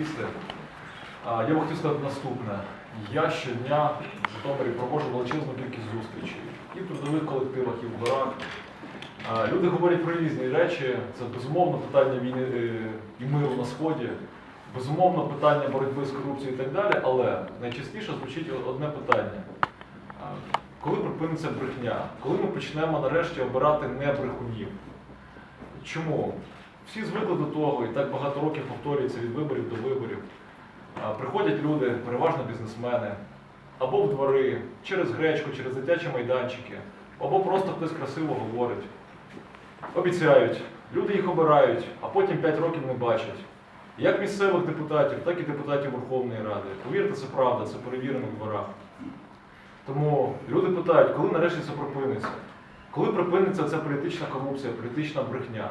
активісти. Я б хотів сказати наступне. Я щодня в Житомирі проводжу величезну кількість зустрічей і в трудових колективах, і в горах. Люди говорять про різні речі. Це безумовно питання війни е, і миру на сході, безумовно питання боротьби з корупцією і так далі. Але найчастіше звучить одне питання: коли припиниться брехня? Коли ми почнемо нарешті обирати не брехунів? Чому? Всі звикли до того, і так багато років повторюється від виборів до виборів. Приходять люди, переважно бізнесмени, або в двори, через гречку, через дитячі майданчики, або просто хтось красиво говорить. Обіцяють, люди їх обирають, а потім 5 років не бачать. Як місцевих депутатів, так і депутатів Верховної Ради. Повірте, це правда, це перевірено в дворах. Тому люди питають, коли нарешті це припиниться? Коли припиниться ця політична корупція, політична брехня?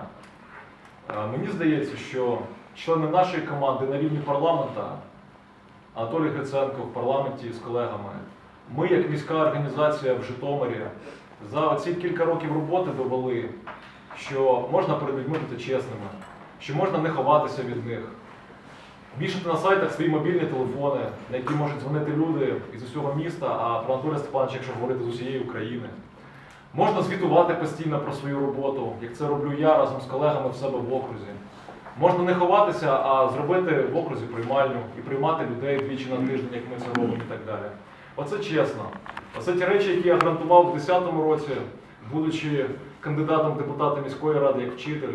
Мені здається, що члени нашої команди на рівні парламента, Анатолій Гриценко в парламенті з колегами, ми, як міська організація в Житомирі, за ці кілька років роботи довели, що можна перед людьми бути чесними, що можна не ховатися від них. Вішати на сайтах свої мобільні телефони, на які можуть дзвонити люди із усього міста, а про Анатолія Степановича, якщо говорити з усієї України. Можна звітувати постійно про свою роботу, як це роблю я разом з колегами в себе в окрузі. Можна не ховатися, а зробити в окрузі приймальню і приймати людей двічі на тиждень, як ми це робимо і так далі. Оце чесно. Оце ті речі, які я гарантував у 2010 році, будучи кандидатом в депутати міської ради як вчитель.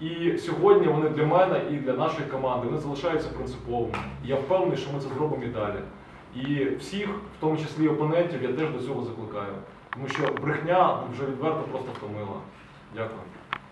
І сьогодні вони для мене і для нашої команди вони залишаються принциповими. І я впевнений, що ми це зробимо і далі. І всіх, в тому числі опонентів, я теж до цього закликаю. Тому що брехня вже відверто просто втомила. Дякую.